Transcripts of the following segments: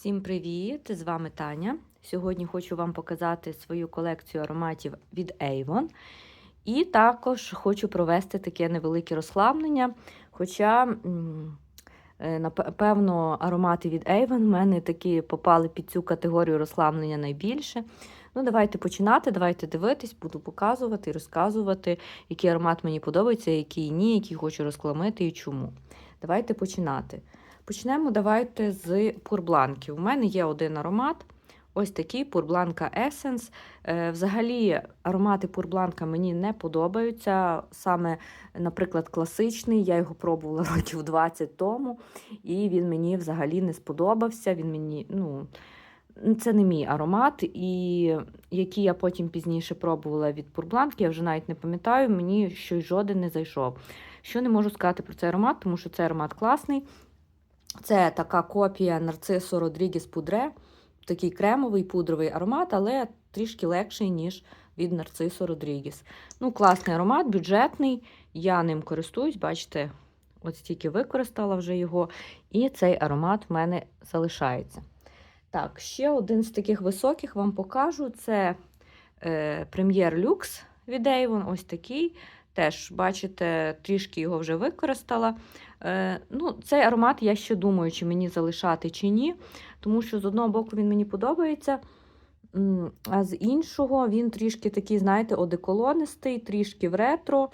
Всім привіт! З вами Таня. Сьогодні хочу вам показати свою колекцію ароматів від Avon. І також хочу провести таке невелике розхламлення. Хоча, е, напевно, аромати від Avon в мене такі попали під цю категорію розхламлення найбільше. Ну, давайте починати, давайте дивитись, буду показувати і розказувати, який аромат мені подобається, який ні, який хочу розкламити і чому. Давайте починати. Почнемо давайте з пурбланків. У мене є один аромат. Ось такий пурбланка Essence. Е, Взагалі, аромати пурбланка мені не подобаються. Саме, наприклад, класичний. Я його пробувала років 20 тому, і він мені взагалі не сподобався. Він мені, ну, це не мій аромат, і який я потім пізніше пробувала від пурбланки, я вже навіть не пам'ятаю, мені щось жоден не зайшов. Що не можу сказати про цей аромат, тому що цей аромат класний. Це така копія нарцису Родрігіс Пудре, такий кремовий пудровий аромат, але трішки легший, ніж від нарцису Родрігіс. Ну, класний аромат, бюджетний. Я ним користуюсь, бачите, от стільки використала вже його, і цей аромат в мене залишається. Так, ще один з таких високих вам покажу: це е, прем'єр люкс від Avon, ось такий. Теж, бачите, трішки його вже використала. Е, ну, Цей аромат я ще думаю, чи мені залишати, чи ні. Тому що з одного боку він мені подобається, а з іншого він трішки такий, знаєте, одеколонистий, трішки в ретро.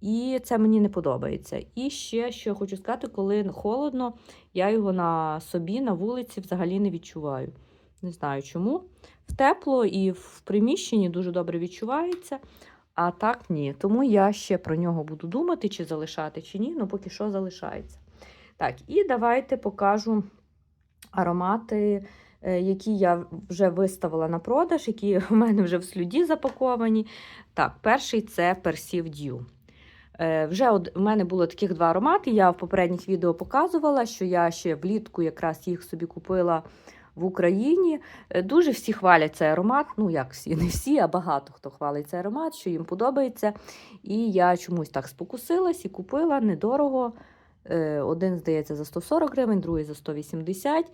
І це мені не подобається. І ще, що хочу сказати, коли холодно, я його на собі, на вулиці взагалі не відчуваю. Не знаю чому. В тепло і в приміщенні дуже добре відчувається. А так ні. Тому я ще про нього буду думати, чи залишати, чи ні. Ну, поки що залишається. Так, і давайте покажу аромати, е, які я вже виставила на продаж, які в мене вже в слюді запаковані. Так, перший це Perceive Dew. Е, Вже в мене було таких два аромати. Я в попередніх відео показувала, що я ще влітку якраз їх собі купила в Україні. Е, Дуже всі хвалять цей аромат. Ну, як всі, не всі, а багато хто хвалить цей аромат, що їм подобається. І я чомусь так спокусилась і купила недорого. Е, Один, здається, за 140 гривень, другий за 180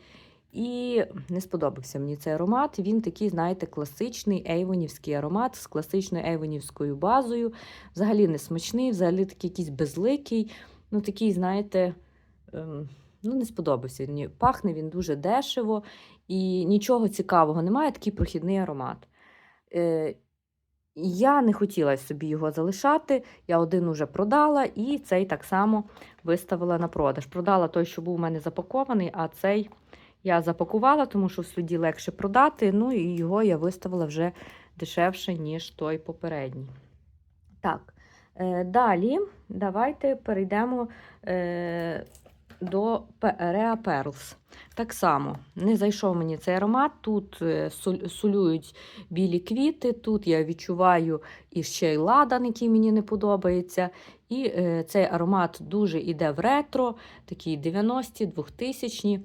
і не сподобався мені цей аромат. Він такий, знаєте, класичний ейвонівський аромат з класичною ейвонівською базою. Взагалі не смачний, взагалі такий якийсь безликий. Ну, такий, знаєте, ем, ну, не сподобався. Мені. Пахне він дуже дешево і нічого цікавого немає, такий прохідний аромат. Е, я не хотіла собі його залишати, я один уже продала, і цей так само виставила на продаж. Продала той, що був у мене запакований, а цей я запакувала, тому що в суді легше продати. Ну і його я виставила вже дешевше, ніж той попередній. Так, е, далі давайте перейдемо е, до Rea Pearls. Так само, не зайшов мені цей аромат. Тут е, солюють білі квіти, тут я відчуваю і ще й ладан, який мені не подобається. І е, цей аромат дуже йде в ретро, такі 90-ті, 2000-ні.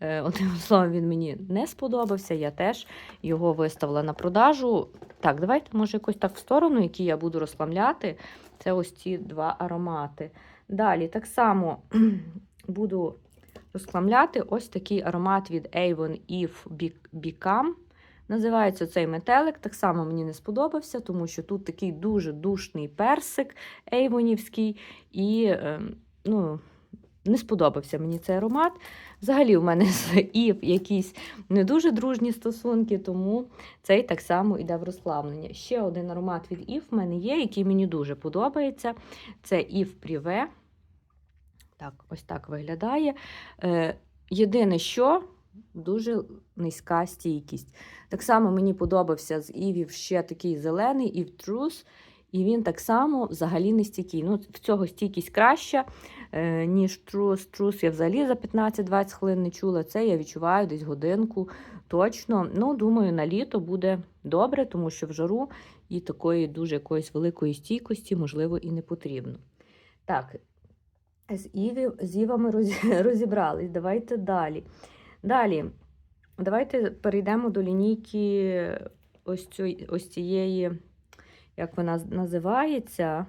Е, одним словом, він мені не сподобався. Я теж його виставила на продажу. Так, давайте, може, якось так в сторону, які я буду розпламляти. Це ось ці два аромати. Далі, так само буду розкламляти ось такий аромат від Avon Eve Become. Називається цей метелик. Так само мені не сподобався, тому що тут такий дуже душний персик ейвонівський. І, ем, ну, не сподобався мені цей аромат. Взагалі, у мене з Ів якісь не дуже дружні стосунки, тому цей так само йде в розслаблення. Ще один аромат від Ів в мене є, який мені дуже подобається. Це Ів Пріве. Так, ось так виглядає. Е, Єдине, що дуже низька стійкість. Так само мені подобався з Івів ще такий зелений Ів Трус. І він так само взагалі не стійкий. Ну, В цього стійкість краща, е, ніж трус. Трус я взагалі за 15-20 хвилин не чула. Це я відчуваю десь годинку точно. Ну, Думаю, на літо буде добре, тому що в жару і такої дуже якоїсь великої стійкості, можливо, і не потрібно. Так, з Іві, з Івами розібрались. Давайте далі. Далі, давайте перейдемо до лінійки ось, ось цієї як вона називається.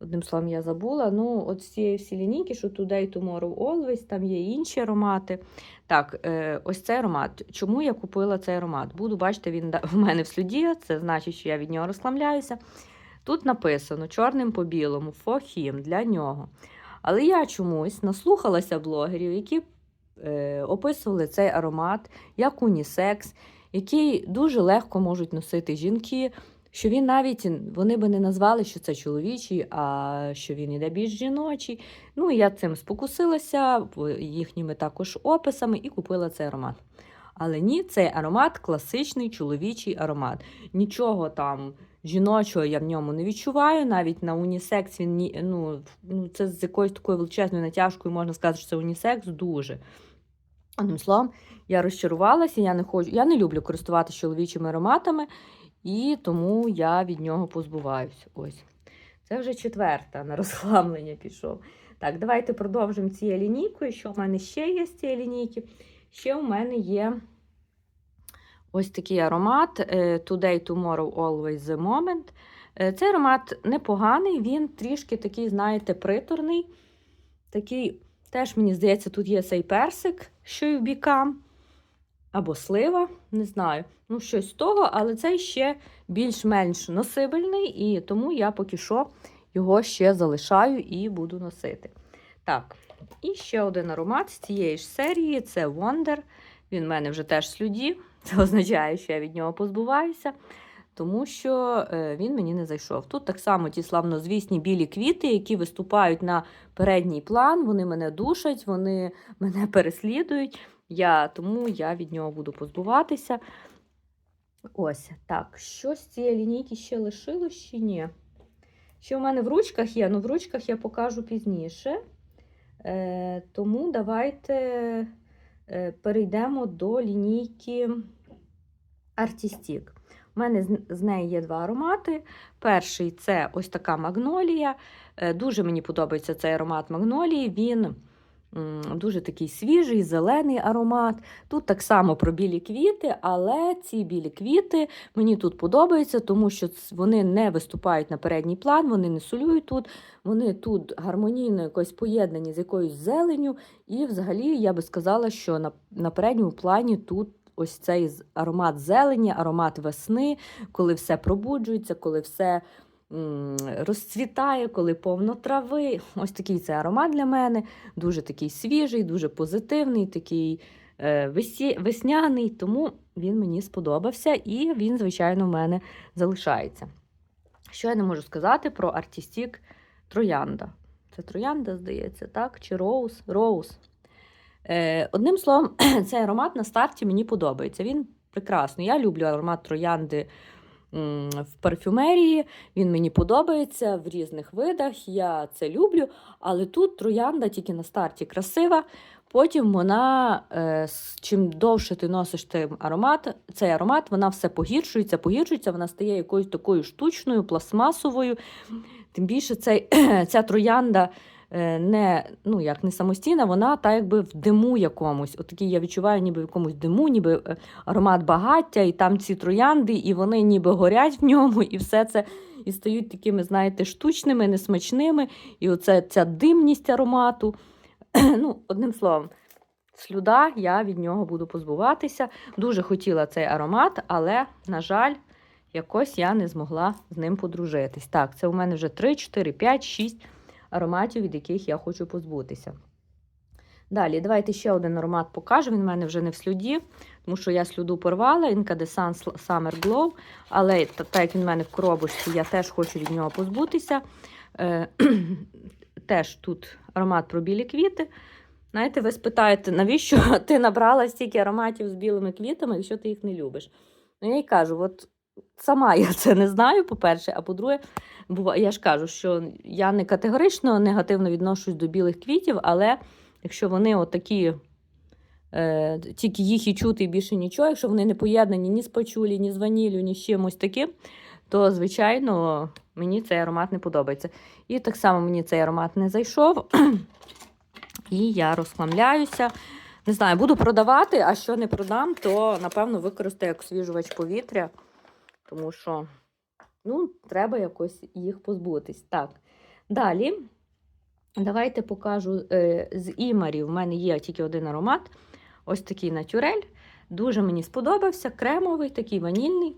Одним словом, я забула. Ну, от цієї всі лінійки, що Today, Tomorrow, Always, там є інші аромати. Так, е, ось цей аромат. Чому я купила цей аромат? Буду бачити, він в мене в слюді, це значить, що я від нього розхламляюся. Тут написано чорним по білому, him, для нього. Але я чомусь наслухалася блогерів, які е, описували цей аромат як унісекс, який дуже легко можуть носити жінки. Що він навіть вони би не назвали, що це чоловічий, а що він іде більш жіночий. Ну, я цим спокусилася їхніми також описами і купила цей аромат. Але ні, цей аромат класичний чоловічий аромат. Нічого там жіночого я в ньому не відчуваю. Навіть на унісекс він ну, ну, це з якоюсь такою величезною натяжкою можна сказати, що це унісекс дуже. Одним словом, я розчарувалася, я не хочу, я не люблю користуватися чоловічими ароматами, і тому я від нього позбуваюсь. Ось. Це вже четверта на розхламлення пішов. Так, давайте продовжимо цією лінійкою. Що в мене ще є з цієї лінійки? Ще у мене є ось такий аромат е, Today, Tomorrow, Always the Moment. Е, Цей аромат непоганий, він трішки такий, знаєте, приторний. Такий, теж, мені здається, тут є цей персик, що й в бікам. Або слива, не знаю. Ну, щось з того, але цей ще більш-менш носибельний, і тому я поки що його ще залишаю і буду носити. Так, і ще один аромат з цієї ж серії це Wonder. Він в мене вже теж слюді. Це означає, що я від нього позбуваюся, тому що е, він мені не зайшов. Тут так само ті славнозвісні білі квіти, які виступають на передній план, вони мене душать, вони мене переслідують. Я, Тому я від нього буду позбуватися. Ось так. Що з цієї лінійки ще лишилось чи ні? Ще в мене в ручках є, ну в ручках я покажу пізніше. Е, тому давайте е, перейдемо до лінійки Artistic. У мене з, з неї є два аромати. Перший це ось така магнолія. Е, дуже мені подобається цей аромат магнолії. Він дуже такий свіжий, зелений аромат. Тут так само про білі квіти, але ці білі квіти мені тут подобаються, тому що вони не виступають на передній план, вони не солюють тут, вони тут гармонійно якось поєднані з якоюсь зеленю. І взагалі я би сказала, що на, на передньому плані тут. Ось цей аромат зелені, аромат весни, коли все пробуджується, коли все розцвітає, коли повно трави. Ось такий це аромат для мене. Дуже такий свіжий, дуже позитивний, такий е, весняний, тому він мені сподобався і він, звичайно, в мене залишається. Що я не можу сказати про артістік Троянда? Це Троянда, здається, так? Чи Роуз? Роуз. Е, одним словом, цей аромат на старті мені подобається. Він прекрасний. Я люблю аромат троянди в парфюмерії. Він мені подобається в різних видах. Я це люблю. Але тут троянда тільки на старті красива. Потім вона, е, чим довше ти носиш цей аромат, цей аромат, вона все погіршується, погіршується, вона стає якоюсь такою штучною, пластмасовою. Тим більше цей, ця троянда не, ну, як не самостійна, вона так якби в диму якомусь. От я відчуваю, ніби в якомусь диму, ніби е, аромат багаття, і там ці троянди, і вони ніби горять в ньому, і все це і стають такими, знаєте, штучними, несмачними. І оце ця димність аромату. ну, одним словом, слюда, я від нього буду позбуватися. Дуже хотіла цей аромат, але, на жаль, якось я не змогла з ним подружитись. Так, це у мене вже 3, 4, 5, 6 ароматів, від яких я хочу позбутися. Далі, давайте ще один аромат покажу. Він в мене вже не в слюді, тому що я слюду порвала, Incandescent Summer Glow, але так як він в мене в коробочці, я теж хочу від нього позбутися. Е, теж тут аромат про білі квіти. Знаєте, ви спитаєте, навіщо ти набрала стільки ароматів з білими квітами, якщо ти їх не любиш? Ну, я й кажу, от сама я це не знаю, по-перше, а по-друге, я ж кажу, що я не категорично негативно відношусь до білих квітів, але якщо вони отакі, е, тільки їх і чути, і більше нічого, якщо вони не поєднані ні з пачулі, ні з ваніллю, ні з чимось таким, то, звичайно, мені цей аромат не подобається. І так само мені цей аромат не зайшов. І я розхламляюся. Не знаю, буду продавати, а що не продам, то напевно використаю як освіжувач повітря, тому що ну, треба якось їх позбутись. Так, Далі, давайте покажу е, з імарів. У мене є тільки один аромат. Ось такий натюрель. Дуже мені сподобався. Кремовий, такий ванільний,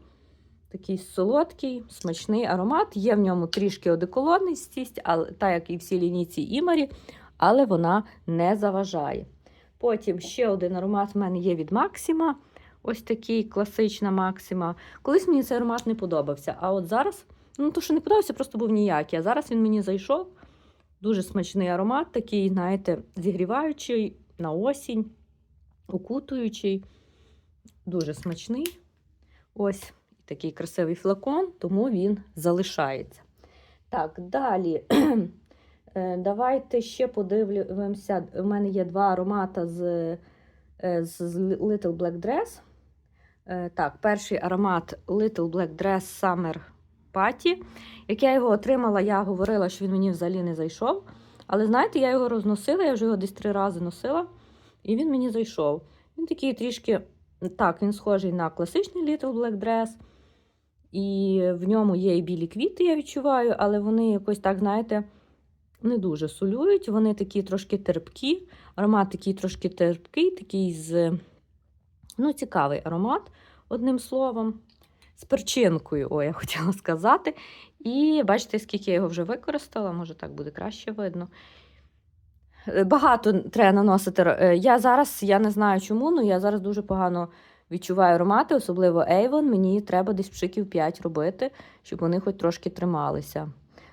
такий солодкий, смачний аромат. Є в ньому трішки одеколонність, але так як і всі лінійці імарі, але вона не заважає. Потім ще один аромат в мене є від Максима. Ось такий класична Максима. Колись мені цей аромат не подобався. А от зараз, ну то, що не подобався, просто був ніякий. А зараз він мені зайшов. Дуже смачний аромат, такий, знаєте, зігріваючий на осінь, укутуючий. Дуже смачний. Ось такий красивий флакон, тому він залишається. Так, далі. Е, Давайте ще подивимося. У мене є два аромати з, е, з Little Black Dress. Е, Так, перший аромат Little Black Dress Summer Party. Як я його отримала, я говорила, що він мені взагалі не зайшов. Але знаєте, я його розносила, я вже його десь три рази носила, і він мені зайшов. Він такий трішки, так, він схожий на класичний Little Black Dress. І в ньому є і білі квіти, я відчуваю, але вони якось так, знаєте, не дуже солюють. Вони такі трошки терпкі. Аромат такий трошки терпкий, такий з ну, цікавий аромат, одним словом. З перчинкою, о, я хотіла сказати. І бачите, скільки я його вже використала, може так буде краще видно. Е, Багато треба наносити. Е, Я зараз, я не знаю чому, але я зараз дуже погано відчуваю аромати, особливо Avon. Мені треба десь пшиків 5 робити, щоб вони хоч трошки трималися.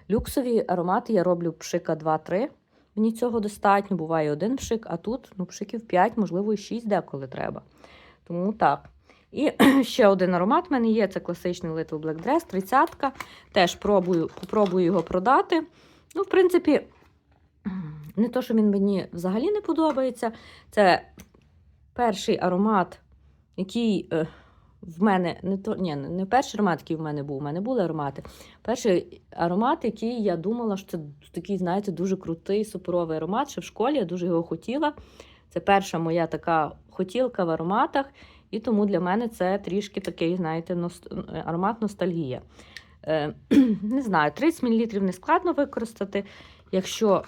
Люксові аромати я роблю пшика 2-3. Мені цього достатньо, буває один пшик, а тут ну, пшиків 5, можливо, і 6 деколи треба. Тому так. І ще один аромат в мене є, це класичний Little Black Dress, 30 ка Теж пробую, попробую його продати. Ну, в принципі, не то, що він мені взагалі не подобається. Це перший аромат, який е, в мене не то, ні, не перший аромат, який в мене був, у мене були аромати. Перший аромат, який я думала, що це такий, знаєте, дуже крутий, суперовий аромат. Ще в школі я дуже його хотіла. Це перша моя така хотілка в ароматах, і тому для мене це трішки такий, знаєте, аромат ностальгія. Е, не знаю, 30 мл не складно використати. Якщо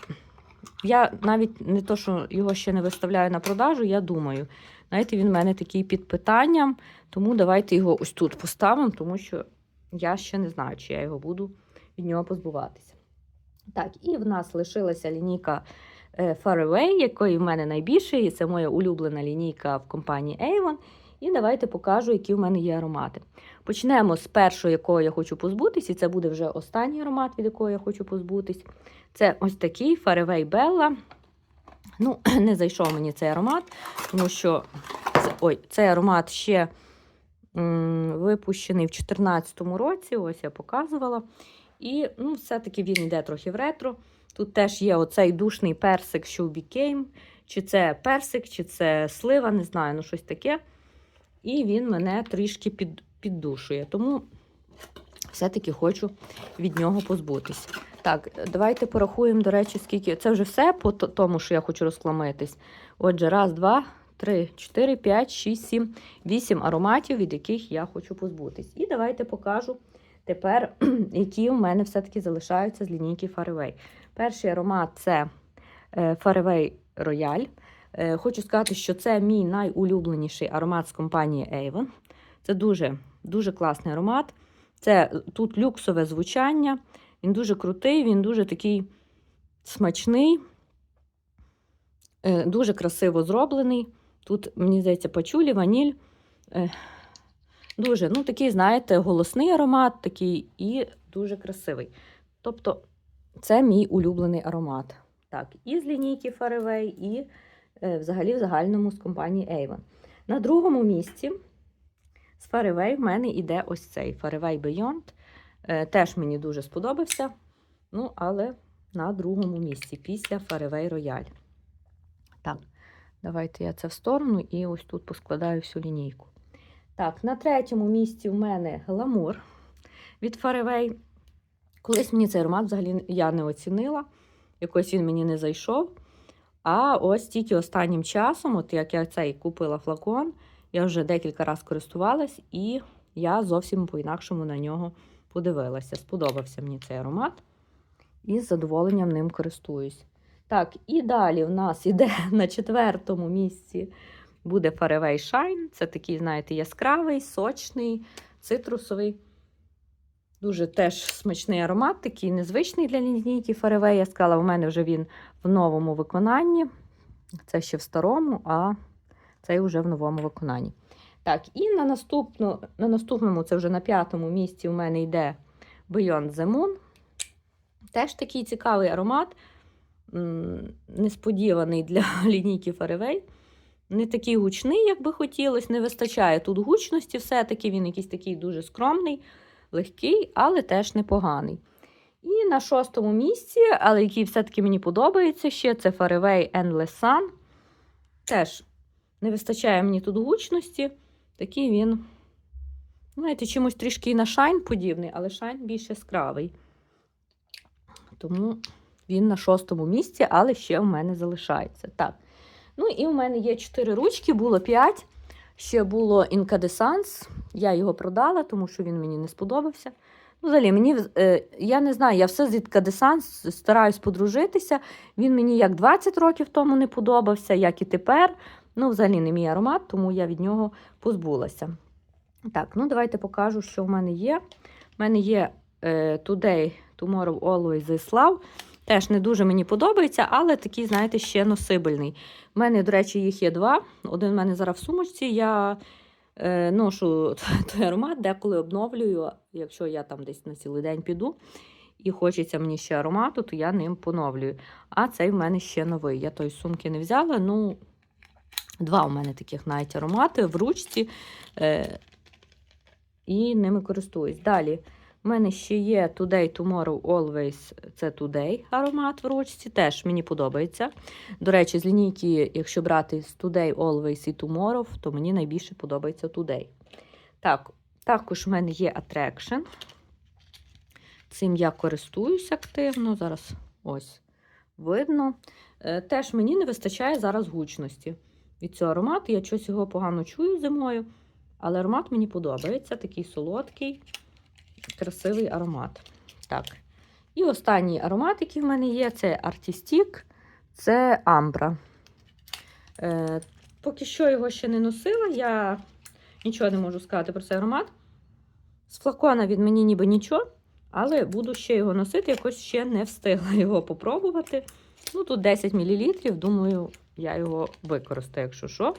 я навіть не то, що його ще не виставляю на продажу, я думаю. Знаєте, він в мене такий під питанням, тому давайте його ось тут поставимо, тому що я ще не знаю, чи я його буду від нього позбуватися. Так, і в нас лишилася лінійка Far Away, якої в мене найбільше, і це моя улюблена лінійка в компанії Avon. І давайте покажу, які в мене є аромати. Почнемо з першого, якого я хочу позбутись, і це буде вже останній аромат, від якого я хочу позбутись. Це ось такий Far Away Bella. Ну, не зайшов мені цей аромат, тому що ой, цей аромат ще м, випущений в 2014 році, ось я показувала. І ну, все-таки він йде трохи в ретро. Тут теж є оцей душний персик, що Became. Чи це персик, чи це слива, не знаю, ну щось таке. І він мене трішки під, піддушує. Тому все-таки хочу від нього позбутись. Так, давайте порахуємо, до речі, скільки. Це вже все по тому, що я хочу розкламитись. Отже, раз, два, три, чотири, п'ять, шість, сім, вісім ароматів, від яких я хочу позбутись. І давайте покажу тепер, які у мене все-таки залишаються з лінійки Faraway. Перший аромат це е, Faraway Royal. Е, Хочу сказати, що це мій найулюбленіший аромат з компанії Avon. Це дуже, дуже класний аромат. Це тут люксове звучання. Він дуже крутий, він дуже такий смачний, е, дуже красиво зроблений. Тут, мені здається, пачулі, ваніль. Дуже, ну, такий, знаєте, голосний аромат, такий і дуже красивий. Тобто, це мій улюблений аромат. Так, і з лінійки Faraway, і е, взагалі в загальному з компанії Avon. На другому місці з Faraway в мене йде ось цей Faraway Beyond. Е, Теж мені дуже сподобався. Ну, але на другому місці після Faraway Royal. Так, давайте я це в сторону і ось тут поскладаю всю лінійку. Так, на третьому місці в мене гламур від Faraway. Колись мені цей аромат взагалі я не оцінила. Якось він мені не зайшов. А ось тільки останнім часом, от як я цей купила флакон, я вже декілька разів користувалась, і я зовсім по-інакшому на нього подивилася. Сподобався мені цей аромат. і з задоволенням ним користуюсь. Так, і далі в нас іде на четвертому місці буде Fairway Shine. Це такий, знаєте, яскравий, сочний, цитрусовий. Дуже теж смачний аромат, такий незвичний для лінійки Fairway. Я сказала, у мене вже він в новому виконанні. Це ще в старому, а цей вже в новому виконанні. Так, і на, наступну, на наступному, це вже на п'ятому місці, у мене йде Beyond the Moon. Теж такий цікавий аромат, несподіваний для лінійки Fairway. Не такий гучний, як би хотілося, не вистачає тут гучності, все-таки він якийсь такий дуже скромний, легкий, але теж непоганий. І на шостому місці, але який все-таки мені подобається ще, це Fairway Endless Sun. Теж не вистачає мені тут гучності. Такий він, знаєте, чимось трішки і на шайн подібний, але шайн більш яскравий. Тому він на шостому місці, але ще в мене залишається. Так. Ну і в мене є 4 ручки, було 5. Ще було Incandescence. Я його продала, тому що він мені не сподобався. Ну, взагалі, мені, е, я не знаю, я все з Incandescence стараюсь подружитися. Він мені як 20 років тому не подобався, як і тепер. Ну, взагалі не мій аромат, тому я від нього позбулася. Так, ну давайте покажу, що в мене є. У мене є е, Today, Tomorrow, Always This Love. Теж не дуже мені подобається, але такий, знаєте, ще носибельний. У мене, до речі, їх є два. Один в мене зараз в сумочці. Я е, ношу той аромат, деколи обновлюю, якщо я там десь на цілий день піду. І хочеться мені ще аромату, то я ним поновлюю. А цей в мене ще новий. Я той сумки не взяла. Ну, два у мене таких навіть аромати в ручці. Е, і ними користуюсь. Далі. У мене ще є Today, Tomorrow, Always. Це Today аромат в ручці. Теж мені подобається. До речі, з лінійки, якщо брати з Today, Always і Tomorrow, то мені найбільше подобається Today. Так, також в мене є Attraction. Цим я користуюсь активно. Зараз ось видно. Е, Теж мені не вистачає зараз гучності від цього аромату. Я щось його погано чую зимою, але аромат мені подобається. Такий солодкий, красивий аромат. Так. І останній аромат, який в мене є, це Artistic, це Амбра. Е, поки що його ще не носила, я нічого не можу сказати про цей аромат. З флакона від мені ніби нічого, але буду ще його носити, якось ще не встигла його попробувати. Ну, тут 10 мл, думаю, я його використаю, якщо що.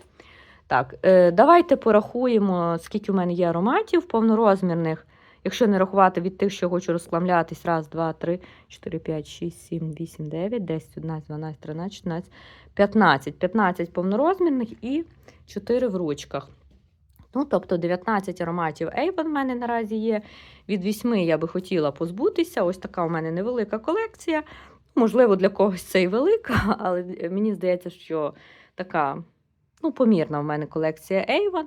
Так, е, давайте порахуємо, скільки у мене є ароматів повнорозмірних. Якщо не рахувати від тих, що хочу розкламлятись, раз, два, три, 4, 5, 6, 7, 8, 9, 10, 11, 12, 13, 14, 15. 15 повнорозмірних і 4 в ручках. Ну, тобто 19 ароматів Avon в мене наразі є. Від 8 я би хотіла позбутися. Ось така у мене невелика колекція. Можливо, для когось це і велика, але мені здається, що така ну, помірна в мене колекція Avon.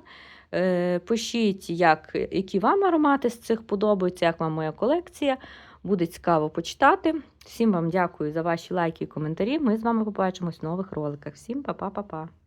Е, Пишіть, як, які вам аромати з цих подобаються, як вам моя колекція. Буде цікаво почитати. Всім вам дякую за ваші лайки і коментарі. Ми з вами побачимось в нових роликах. Всім па-па-па-па!